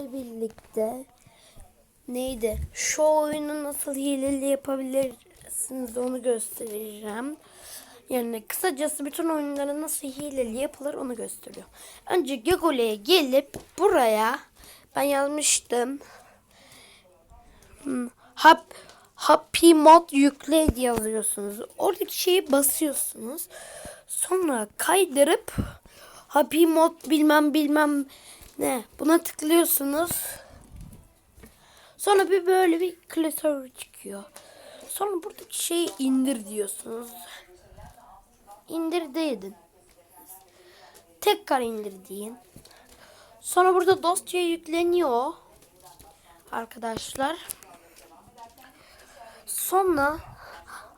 sizlerle birlikte neydi? Şu oyunu nasıl hileli yapabilirsiniz onu göstereceğim. Yani kısacası bütün oyunları nasıl hileli yapılır onu gösteriyor. Önce Google'e gelip buraya ben yazmıştım. Hmm, Hap, Happy Mod yükle yazıyorsunuz. Oradaki şeyi basıyorsunuz. Sonra kaydırıp Happy Mod bilmem bilmem ne buna tıklıyorsunuz. Sonra bir böyle bir klasör çıkıyor. Sonra buradaki şeyi indir diyorsunuz. İndir dedin. Tekrar indir deyin. Sonra burada dosya yükleniyor. Arkadaşlar. Sonra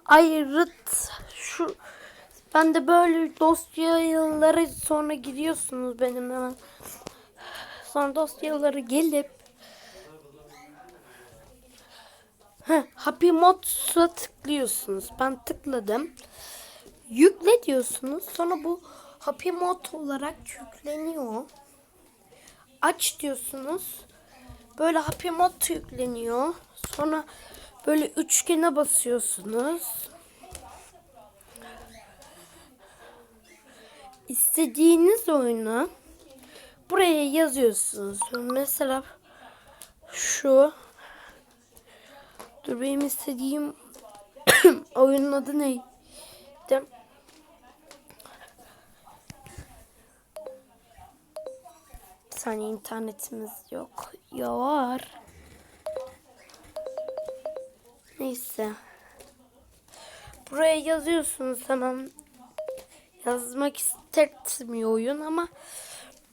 ayrıt şu ben de böyle dosyaları sonra giriyorsunuz benim hemen. Sonra dosyaları gelip Heh, Happy Mods'a tıklıyorsunuz. Ben tıkladım. Yükle diyorsunuz. Sonra bu Happy Mod olarak yükleniyor. Aç diyorsunuz. Böyle Happy Mod yükleniyor. Sonra böyle üçgene basıyorsunuz. İstediğiniz oyunu buraya yazıyorsunuz. Mesela şu Dur benim istediğim oyunun adı neydi? Bir saniye internetimiz yok. Ya var. Neyse. Buraya yazıyorsunuz hemen. Yazmak istetmiyor oyun ama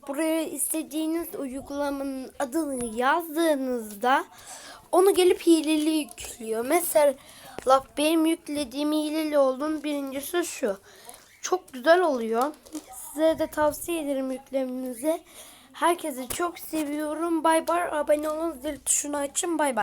buraya istediğiniz uygulamanın adını yazdığınızda onu gelip hileli yüklüyor. Mesela benim yüklediğim hileli olduğun birincisi şu. Çok güzel oluyor. Size de tavsiye ederim yüklemenizi. Herkesi çok seviyorum. Bay bay. Abone olun. Zil tuşunu açın. Bay bay.